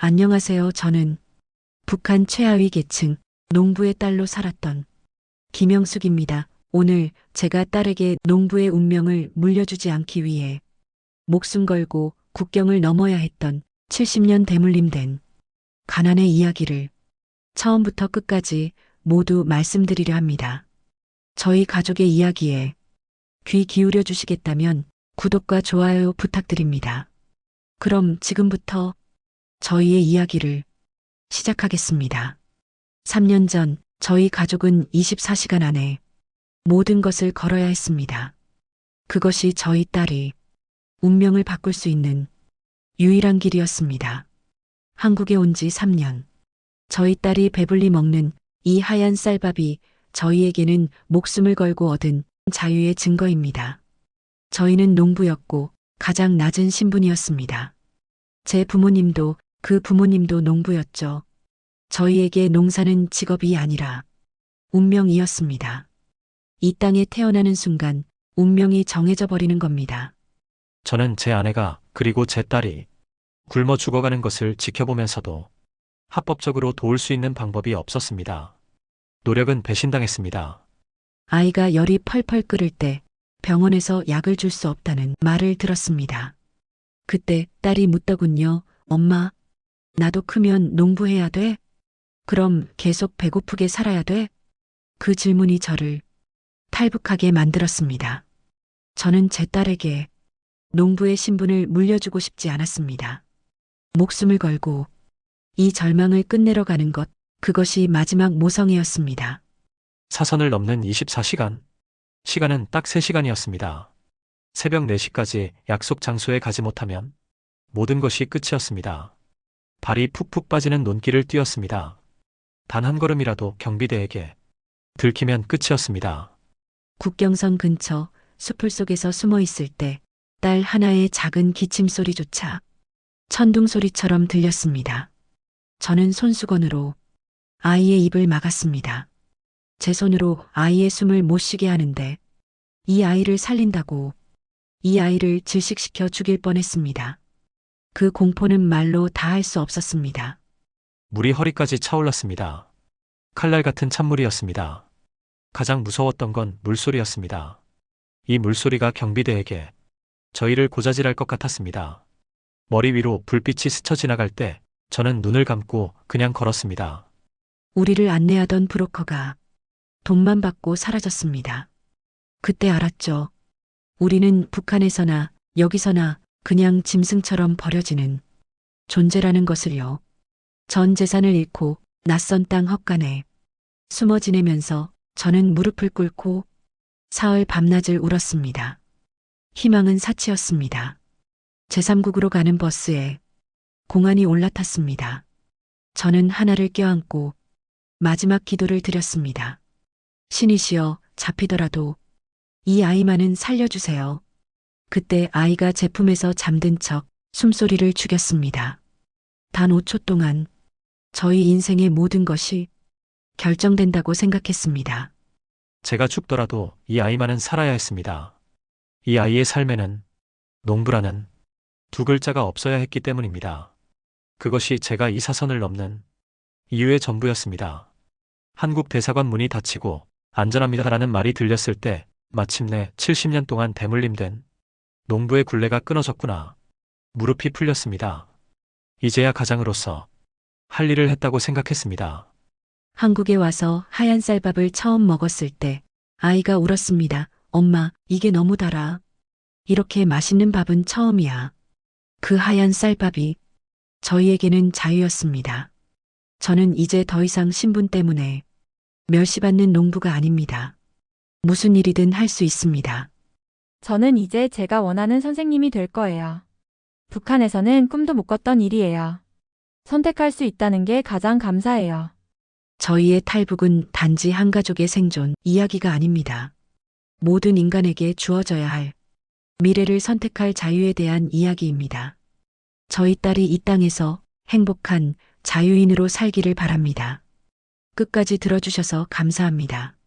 안녕하세요. 저는 북한 최하위 계층 농부의 딸로 살았던 김영숙입니다. 오늘 제가 딸에게 농부의 운명을 물려주지 않기 위해 목숨 걸고 국경을 넘어야 했던 70년 대물림 된 가난의 이야기를 처음부터 끝까지 모두 말씀드리려 합니다. 저희 가족의 이야기에 귀 기울여 주시겠다면 구독과 좋아요 부탁드립니다. 그럼 지금부터 저희의 이야기를 시작하겠습니다. 3년 전 저희 가족은 24시간 안에 모든 것을 걸어야 했습니다. 그것이 저희 딸이 운명을 바꿀 수 있는 유일한 길이었습니다. 한국에 온 지 3년. 저희 딸이 배불리 먹는 이 하얀 쌀밥이 저희에게는 목숨을 걸고 얻은 자유의 증거입니다. 저희는 농부였고 가장 낮은 신분이었습니다. 제 부모님도 그 부모님도 농부였죠. 저희에게 농사는 직업이 아니라 운명이었습니다. 이 땅에 태어나는 순간 운명이 정해져 버리는 겁니다. 저는 제 아내가 그리고 제 딸이 굶어 죽어가는 것을 지켜보면서도 합법적으로 도울 수 있는 방법이 없었습니다. 노력은 배신당했습니다. 아이가 열이 펄펄 끓을 때 병원에서 약을 줄 수 없다는 말을 들었습니다. 그때 딸이 묻더군요. 엄마, 나도 크면 농부해야 돼? 그럼 계속 배고프게 살아야 돼? 그 질문이 저를 탈북하게 만들었습니다. 저는 제 딸에게 농부의 신분을 물려주고 싶지 않았습니다. 목숨을 걸고 이 절망을 끝내러 가는 것, 그것이 마지막 모성이었습니다. 사선을 넘는 24시간. 시간은 딱 3시간이었습니다. 새벽 4시까지 약속 장소에 가지 못하면 모든 것이 끝이었습니다. 발이 푹푹 빠지는 논길을 뛰었습니다. 단 한 걸음이라도 경비대에게 들키면 끝이었습니다. 국경선 근처 숲을 속에서 숨어 있을 때 딸 하나의 작은 기침 소리조차 천둥 소리처럼 들렸습니다. 저는 손수건으로 아이의 입을 막았습니다. 제 손으로 아이의 숨을 못 쉬게 하는데 이 아이를 살린다고 이 아이를 질식시켜 죽일 뻔했습니다. 그 공포는 말로 다 할 수 없었습니다. 물이 허리까지 차올랐습니다. 칼날 같은 찬물이었습니다. 가장 무서웠던 건 물소리였습니다. 이 물소리가 경비대에게 저희를 고자질할 것 같았습니다. 머리 위로 불빛이 스쳐 지나갈 때 저는 눈을 감고 그냥 걸었습니다. 우리를 안내하던 브로커가 돈만 받고 사라졌습니다. 그때 알았죠. 우리는 북한에서나 여기서나 그냥 짐승처럼 버려지는 존재라는 것을요. 전 재산을 잃고 낯선 땅 헛간에 숨어 지내면서 저는 무릎을 꿇고 사흘 밤낮을 울었습니다. 희망은 사치였습니다. 제3국으로 가는 버스에 공안이 올라탔습니다. 저는 하나를 껴안고 마지막 기도를 드렸습니다. 신이시여 잡히더라도 이 아이만은 살려주세요. 그때 아이가 제 품에서 잠든 척 숨소리를 죽였습니다. 단 5초 동안 저희 인생의 모든 것이 결정된다고 생각했습니다. 제가 죽더라도 이 아이만은 살아야 했습니다. 이 아이의 삶에는 농부라는 두 글자가 없어야 했기 때문입니다. 그것이 제가 이 사선을 넘는 이유의 전부였습니다. 한국 대사관 문이 닫히고 안전합니다라는 말이 들렸을 때 마침내 70년 동안 대물림된 농부의 굴레가 끊어졌구나. 무릎이 풀렸습니다. 이제야 가장으로서 할 일을 했다고 생각했습니다. 한국에 와서 하얀 쌀밥을 처음 먹었을 때 아이가 울었습니다. 엄마, 이게 너무 달아. 이렇게 맛있는 밥은 처음이야. 그 하얀 쌀밥이 저희에게는 자유였습니다. 저는 이제 더 이상 신분 때문에 멸시받는 농부가 아닙니다. 무슨 일이든 할 수 있습니다. 저는 이제 제가 원하는 선생님이 될 거예요. 북한에서는 꿈도 못 꿨던 일이에요. 선택할 수 있다는 게 가장 감사해요. 저희의 탈북은 단지 한 가족의 생존 이야기가 아닙니다. 모든 인간에게 주어져야 할 미래를 선택할 자유에 대한 이야기입니다. 저희 딸이 이 땅에서 행복한 자유인으로 살기를 바랍니다. 끝까지 들어주셔서 감사합니다.